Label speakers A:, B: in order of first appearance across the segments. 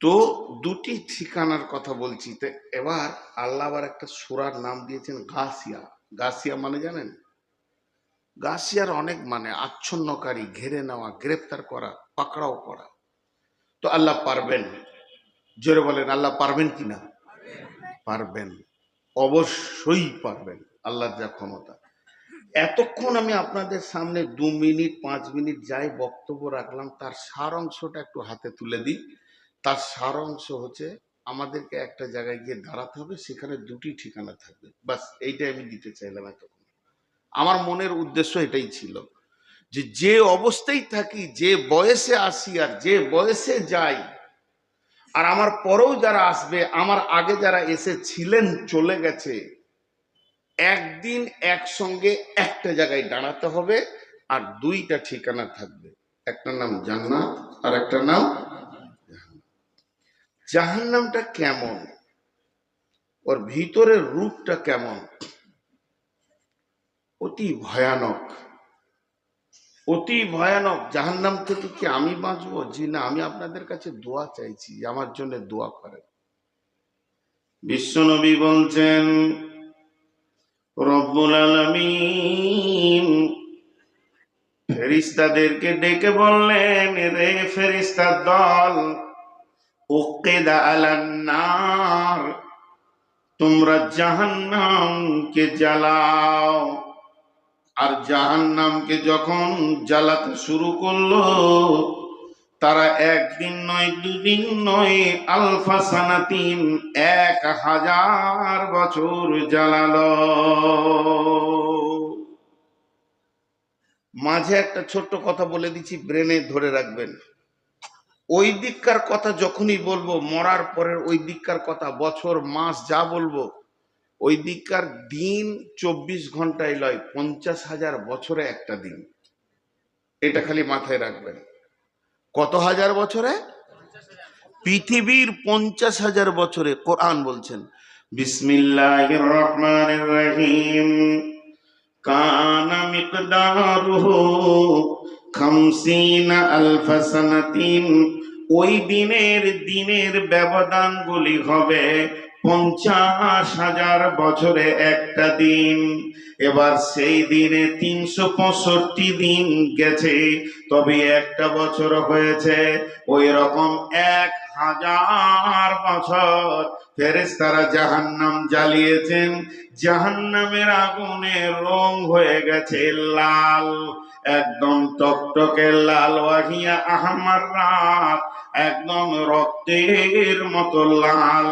A: তো দুটি ঠিকানার কথা বলছি। তো এবার আল্লাহ আবার একটা সুরার নাম দিয়েছেন গাছিয়া গাছিয়া মানে জানেন? গাছিয়ার অনেক মানে আচ্ছন্নকারী, ঘেরে নেওয়া, গ্রেপ্তার করা, পাকড়াও করা। তো আল্লাহ পারবেন? জোরে বলেন, আল্লাহ পারবেন কি না? পারবেন। অবশ্যই পারবেন, আল্লাহর যা ক্ষমতা। এতক্ষণ আমি আপনাদের সামনে দু মিনিট, পাঁচ মিনিট যাই বক্তব্য রাখলাম, তার সার অংশটা একটু হাতে তুলে দিই। তার সার অংশ হচ্ছে আমাদেরকে একটা জায়গায় গিয়ে দাঁড়াতে হবে, সেখানে দুটি ঠিকানা থাকবে। বাস এইটাই আমি দিতে চাইলাম এতক্ষণ। আমার মনের উদ্দেশ্য এটাই ছিল যে যে অবস্থায় থাকি, যে বয়সে আসি আর যে বয়সে যাই, আর আমার পরেও যারা আসবে, আমার আগে যারা এসেছিলেন, চলে গেছে, একদিন একসঙ্গে একটা জায়গায় দাঁড়াতে হবে আর দুইটা ঠিকানা থাকবে। একটা নাম জান্নাত আর একটা নাম জাহান্নামটা কেমন? ওর ভিতরের রূপটা কেমন? অতি ভয়ানক। অতি ভয়ানক। জাহান্নাম থেকে কি আমি বাঁচবো? জি না, আমি আপনাদের কাছে দোয়া চাইছি, আমার জন্য দোয়া করেন। বিশ্বনবী বলছেন, রব্বুল আলামিন ফেরিস্তাদেরকে ডেকে বললেন, রে ফেরিস্তার দল তোমরা জাহান্নামকে জ্বালাও। আর জাহান্নামকে যখন জ্বালাতে শুরু করল, তারা একদিন নয়, দুদিন নয়, আলফা সানাতিন এক হাজার বছর জ্বালালো। মাঝে একটা ছোট্ট কথা বলে দিচ্ছি, ব্রেনে ধরে রাখবেন। ওই দিককার কথা যখনই বলব, মরার পরের ওই দিককার কথা, বছর, মাস যা বলব, ওই দিককার দিন চব্বিশ ঘন্টায় লয়, পঞ্চাশ হাজার বছরে একটা দিন। এটা খালি মাথায় রাখবেন। কত হাজার বছরে? পৃথিবীর পঞ্চাশ হাজার বছরে, কোরআন বলছেন বিসমিল্লাহ খামসিনা আলফা সানাতিন। ওই দিনের দিনের ব্যবধানগুলি হবে পঞ্চাশ হাজার বছরে একটা দিন। এবার সেই দিনে তিনশো পঁয়ষট্টি দিন গেছে, তবে একটা বছর হয়েছে। ওই রকম এক হাজার বছর ফেরেস তারা জাহান্নাম জ্বালিয়েছেন। জাহান্নামের আগুনে রং হয়ে গেছে লাল, একদম টকটকে লাল ওয়াহিয়া আহমার রাত, একদম রক্তের মতো লাল।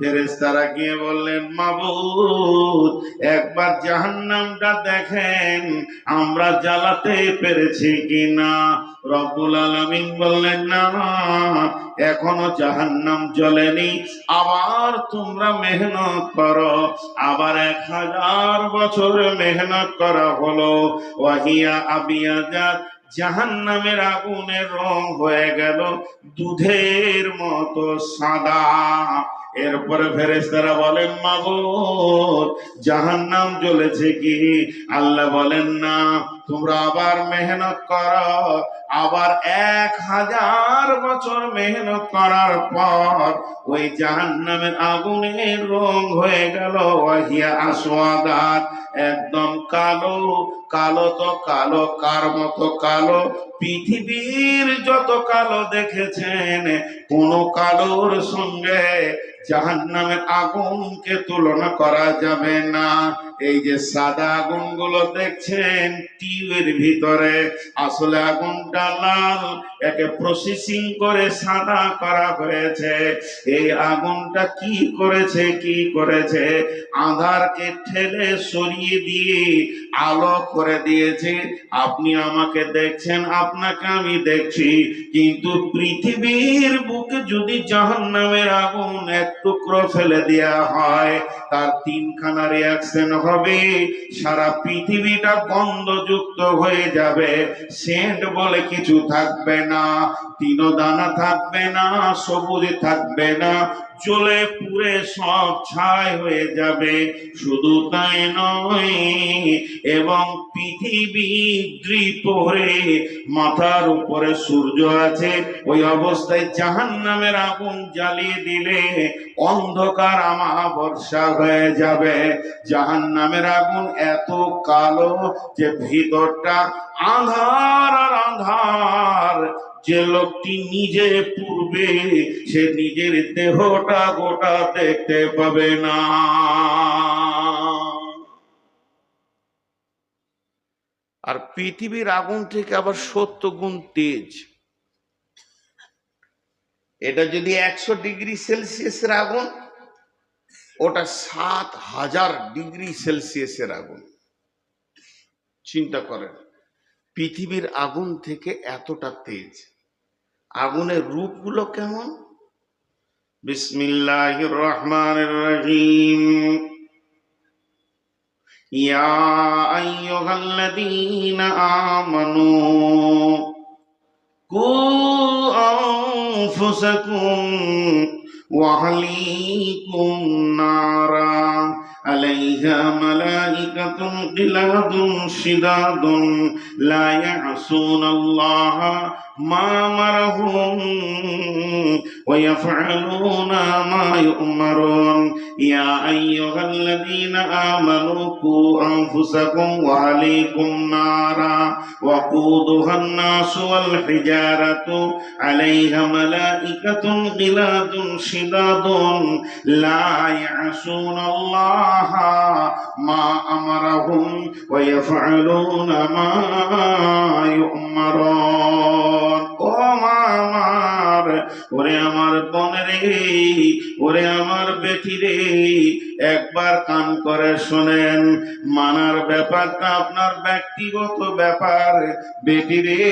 A: ফেরেস্তারা গিয়ে বললেন, মাবুদ, একবার জাহান্নামটা দেখেন, আমরা জ্বালাতে পেরেছি কিনা? রব্বুল আলামিন বললেন, না, এখনও জাহান্নাম জ্বলেনি। আবার তোমরা মেহনত করো। আবার এক হাজার বছর মেহনত করা হলো। ওয়াহিয়া আবিয়াজাত জাহান্নামের আগুনের রং হয়ে গেল। দুধের মতো সাদা। এরপরে ফেরেস্তারা বলেন মাবুদ জাহান্নাম জ্বলেছে কি? আল্লাহ বলেন, না, তোমরা আবার মেহনত করো। আবার এক হাজার বছর মেহনত করার পর ওই জাহান্নামের আগুনের রং হয়ে গেল, ওয়াহিয়া আসওয়াদাত। একদম কালো কালো তো কালো, কার মতো কালো? পৃথিবীর যত কালো দেখেছেন কোন কালোর সঙ্গে জাহান্নামের আগুনকে তুলনা করা যাবে না। এই যে সাদা আগুনগুলো দেখছেন টিউবের ভিতরে, আসলে আগুনটা লাল, একে প্রসেসিং করে সাদা করা হয়েছে। এই আগুনটা কি করেছে কি করেছে? আধারকে ঠেলে সরিয়ে দিয়ে আলো করে দিয়েছে। আপনি আমাকে দেখছেন, আপনাকে আমি দেখছি। কিন্তু পৃথিবীর বুকে যদি জাহান্নামের আগুন এক টুকরো ফেলে দেয়া হয়, তার তিনখানা রিয়াকশন হবে। সারা পৃথিবীটা গন্ধযুক্ত হয়ে যাবে। সেন্ট বলে কিছু থাকবে না। তিনদানা থাকবে না, সবুজ থাকবে না,
B: জ্বলে পুড়ে সব ছাই হয়ে যাবে। শুধু তাই নয়, এবং পৃথিবী দ্বিপহরে মাথার উপরে সূর্য আছে। ওই অবস্থায় জাহান নামের আগুন জ্বালিয়ে দিলে অন্ধকার আমা বর্ষা হয়ে যাবে। জাহান নামের আগুন এত কালো যে ভিতরটা আধার আর আধার। যে লোকটি নিজে পূর্বে সে নিজের দেহটা গোটা দেখতে পাবে না।
A: আর পৃথিবীর আগুন থেকে আবার সত্য গুণ তেজ। এটা যদি একশো ডিগ্রি সেলসিয়াসের আগুন, ওটা সাত হাজার ডিগ্রি সেলসিয়াসের আগুন। চিন্তা করেন, পৃথিবীর আগুন থেকে এতটা তেজ। আগুনের রূপগুলো কেমন?
B: বিসমিল্লাহ রহমান রহিম আমানু কু ওয়া আহলিকুম নারা। عليها ملائكة غلاد شداد لا يعصون الله ما أمرهم ويفعلون ما يؤمرون. يا أيها الذين آمنوا قوا أنفسكم وعليكم نارا وقودها الناس والحجارة. عليها ملائكة غلاد شداد. لا يعصون الله ما أمرهم ويفعلون ما يؤمرون. ওরে আমার বোনের ওরে আমার বেটি রে একবার কান করে শোনেন, মানার ব্যাপারটা আপনার ব্যক্তিগত ব্যাপার। বেটি রে,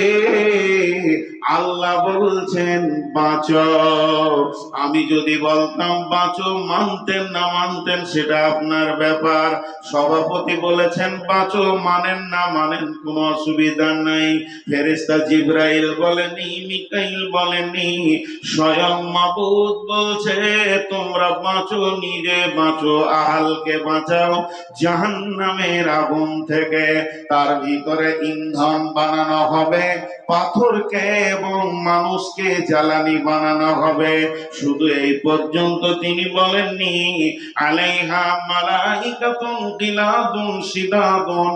B: আল্লাহ বলছেন, বাঁচ। আমি যদি বলতাম, বাঁচো, মানতেন না মানতেন, সেটা আপনার ব্যাপার। সভাপতি বলেছেন, বাঁচো, মানেন না মানেন, কোনো অসুবিধা নাই। ফেরেস্তা জিব্রাইল বলেনি, মিকাইল বলেনি, স্বয়ং মাবুদ বলছে, তোমরা বাঁচো, নিজে বাঁচো। আহালকে বাঁচাও, জাহান্নামের আগুন থেকে। তার ভিতরে ইন্ধন বানানো হবে, পাথরকে এবং মানুষকে জ্বালানি বানানো হবে। শুধু এই পর্যন্ত তিনি বলেননি, আলাইহা মালাইকাতুন গিলাদুন শিদাদুন,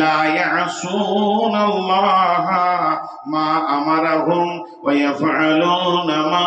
B: লা ইয়াসুন আল্লাহ মা আমারাহুম ওয়া ইয়াফআলুনা মা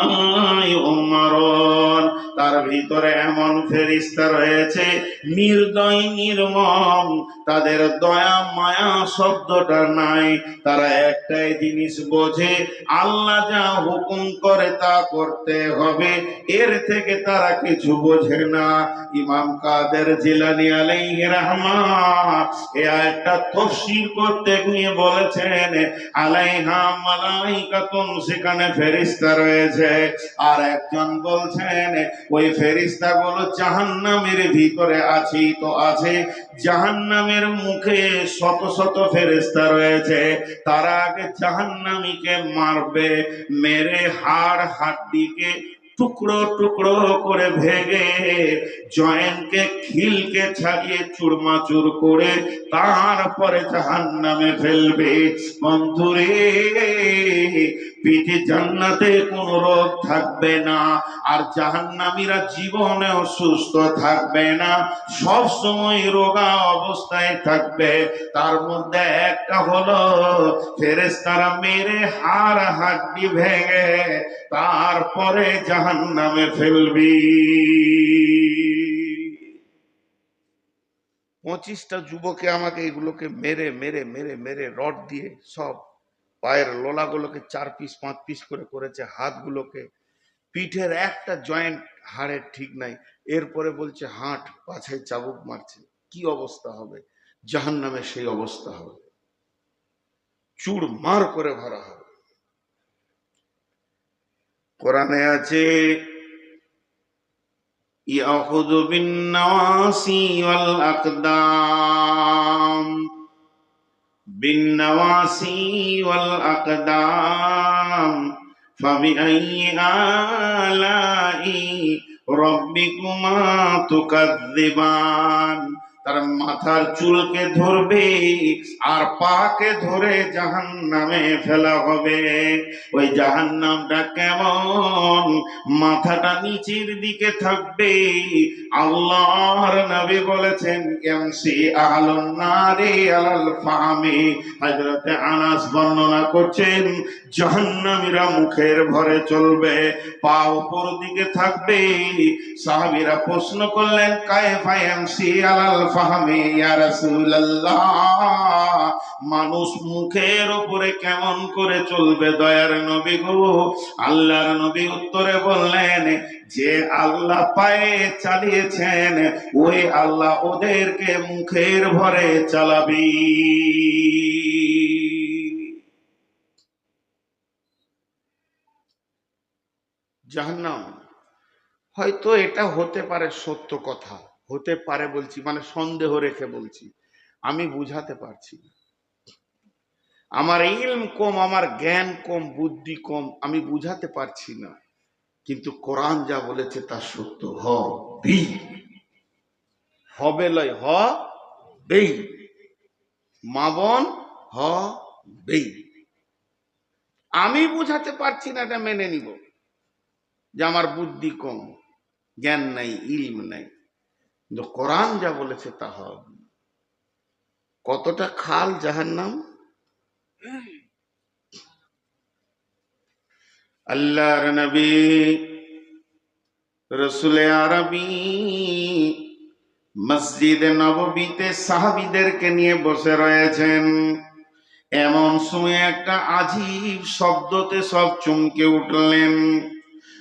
B: ইউমারুন। তার ভিতরে এমন ফেরেশতা রয়েছে নির্দয়, নির্মম। তাদের দয়া, মায়া শব্দটা নাই। তারা একটাই জিনিস বোঝে, আল্লাহ যা হুকুম করে তা করতে হবে। এর থেকে তারা কিছু বোঝে না। ইমাম কাদের জিলানি আলাইহি রাহমাত এ একটা তফসির করতে গিয়ে বলেছেন, আলাইহা মালাইকাতুন সেখানে ফেরেশতা রয়েছে। আর একজন বলছেন, ওই ফেরেশতা গুলো জাহান্নামের ভিতরে আছি তো আছে জাহান্নামের মুখে শত শত ফেরেশতা রয়েছে। তারা আগে জাহান্নামীকে মারবে, মেরে হাড় হাড্ডিকে টুকরো টুকরো করে ভেঙে জয়েন্টকে খিলকে ছাড়িয়ে চুরমাচুর করে তারপরে জাহান নামে ফেলবে। বন্ধুরে পিঠে জান্নাতে কোন রোগ থাকবে না, আর জাহান্নামীরা জীবনেও সুস্থ থাকবে না। সব সময় রোগা অবস্থায় থাকবে। তার মধ্যে একটা হলো ফেরেস্তারা মেরে হাড় হাড্ডি ভেঙে তারপরে জাহান নামে ফেলবি।
A: পঁচিশটা যুবকে আমাকে এগুলোকে মেরে মেরে মেরে মেরে রড দিয়ে সব পায়ের লোলাগুলোকে চার পিস পাঁচ পিস করে করেছে, হাতগুলোকে। পিঠের একটা জয়েন্ট হাড়ের ঠিক নাই। এরপরে বলছে, হাঁট পাছায় চাবুক মারছে। কি অবস্থা হবে? জাহান নামে সেই অবস্থা হবে। চুড় মার করে ভরা হবে।
B: কোরআনে আছে ইয়াখুযু বিন নাওয়াসি ওয়াল আকদাম। بالنواسي والأقدام فبأي آلاء ربكما تكذبان তার মাথার চুলকে ধরবে আর পাকে ধরে জাহান নামে ফেলা হবে। ওই জাহান নামটা কেমন? মাথাটা নিচের দিকে থাকবে। আল্লাহর নবী বলেছেন, এমসি আহলুন নারে আলাল ফামি হযরতে আনাস বর্ণনা করছেন, জাহান্নামীরা মুখের ভরে চলবে, পা উপর দিকে থাকবে। সাহাবীরা প্রশ্ন করলেন, কায়ফা এমসি আলাল ফাহমি, ইয়া মানুষ মুখের উপরে কেমন করে চলবে দয়ার নবী গো? আল্লাহর নবী উত্তরে বললেন, যে আল্লাহ পায়ে চালিয়েছেন, ওই আল্লাহ ওদেরকে মুখের ভরে চালাবি।
A: জাহান্নাম, হয়তো এটা হতে পারে সত্য কথা। হতে পারে বলছি মানে সন্দেহ রেখে বলছি, আমি বুঝাতে পারছি না। আমার ইলম কম, আমার জ্ঞান কম, বুদ্ধি কম, আমি বুঝাতে পারছি না। কিন্তু কোরআন যা বলেছে তা সত্য হবে। লয় হ বেই মাবন হ বেই আমি বুঝাতে পারছি না, এটা মেনে নিব যে আমার বুদ্ধি কম, জ্ঞান নাই, ইলম নাই। কিন্তু কোরআন যা বলেছে তা হবে। কতটা খাল যাহার নাম আল্লাহর নবী, রসুলে আরবি, মসজিদে নববীতে সাহাবিদেরকে নিয়ে বসে রয়েছেন। এমন সময় একটা আজীব শব্দতে সব চমকে উঠলেন।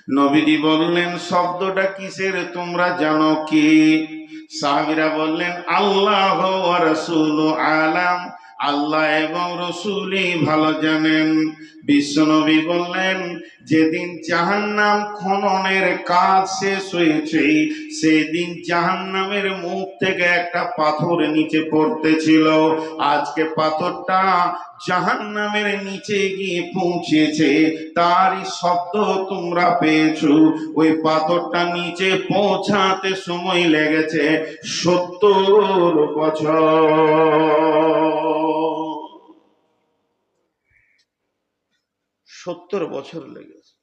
A: নবীজি বললেন শব্দটা কিসের তোমরা জানো কি? সাহাবিরা বললেন আল্লাহ আলাম। আল্লাহ এবং রসুলই ভালো জানেন। বিশ্বনবী বললেন, যেদিন জাহান্নাম খননের কাজ শেষ হয়েছে, সেদিন জাহান্নামের মুখ থেকে একটা পাথর নিচে পড়তেছিল। আজকে পাথরটা জাহান্নামের নিচে গিয়ে পৌঁছেছে। তারই শব্দ তোমরা পেয়েছ। ওই পাথরটা নিচে পৌঁছাতে সময় লেগেছে সত্তর বছর। সত্তর বছর লেগেছে।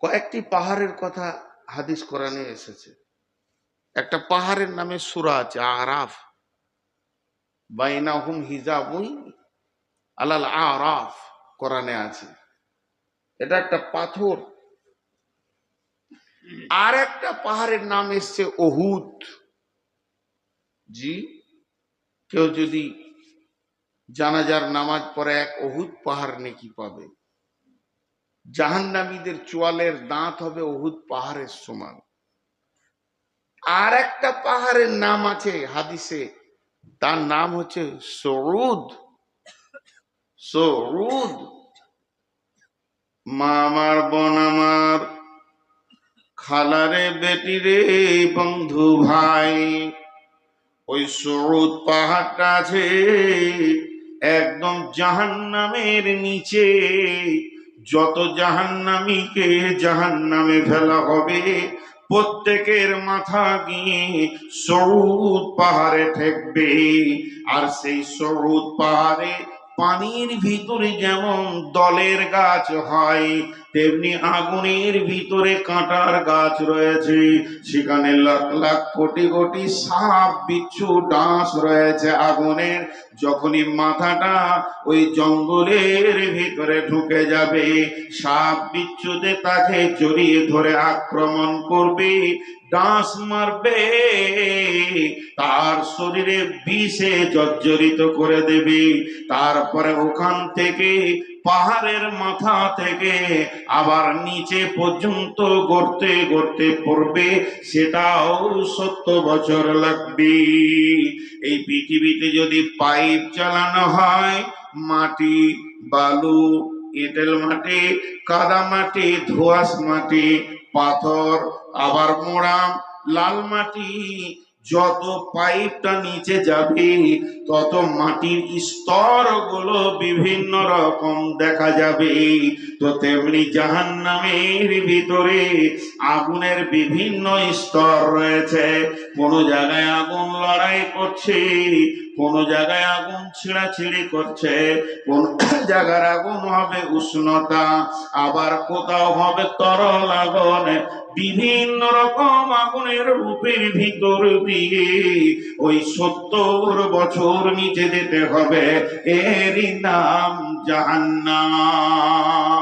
A: কয়েকটি পাহাড়ের কথা হাদিস কোরআনে এসেছে। একটা পাহাড়ের নামে সুরা আছে, আরাফ। বাইনাহুম হিজাবুই আলাল আরাফ কোরআনে আছে। এটা একটা পাথর। আর একটা পাহাড়ের নাম এসছে ওহুদ। জি, কেউ যদি জানাজার নামাজ পড়ে এক অহুদ পাহাড় নেকি পাবে। জাহান্নামীদের চোয়ালের দাঁত হবে অহুদ পাহাড়ের সমান। আর একটা পাহাড়ের নাম আছে হাদিসে, তার নাম হচ্ছে সরুদ সরুদ মা আমার আমার, খালারে বেটি রে বন্ধু ভাই, ওই সরুদ পাহাড়টা আছে একদম জাহান্নামের নিচে। যত জাহান্নামীকে জাহান্নামে ফেলা হবে, প্রত্যেকের মাথা গিয়ে সরুদ পাহাড়ে ঠেকবে। আর সেই সরুদ পাহাড়ে পানির ভিতরে যেমন দলের গাছ হয়, তেমনি আগুনের ভিতরে কাঁটার গাছ রয়েছে। সেখানে লাখ লাখ কোটি কোটি সাপ, বিচ্ছু ডাঁশ রয়েছে আগুনের। যখনই মাথাটা ওই জঙ্গলের ভিতরে ঢুকে যাবে, সাপ বিচ্ছুতে তাকে জড়িয়ে ধরে আক্রমণ করবে। ডাঁশ মারবে, তার শরীরে বিষে জর্জরিত করে দেবে। তারপরে ওখান থেকে, পাহাড়ের মাথা থেকে আবার নিচে পর্যন্ত গড়তে গড়তে পড়বে, সেটাও সত্য বছর লাগবে। এই পৃথিবীতে যদি পাইপ চালানো হয়, মাটি, বালু, এঁটেল মাটি, কাদা মাটি, ধোয়াশ মাটি পাথর, আবার মোড়াম লাল মাটি,
B: যত পাইপটা নিচে যাবে, তত মাটির স্তরগুলো বিভিন্ন রকম দেখা যাবে। তো তেমনি জাহান নামের ভিতরে আগুনের বিভিন্ন স্তর রয়েছে। কোন জায়গায় আগুন লড়াই করছে, কোন জায়গায় আগুন ছিঁড়াছিঁড়ি করছে, কোন জায়গার আগুন হবে উষ্ণতা, আবার কোথাও হবে তরল আগুন, বিভিন্ন রকম আগুনের রূপের ভিতর দিয়ে ওই সত্তর বছর নিচে যেতে হবে, এরই নাম জাহান্নাম।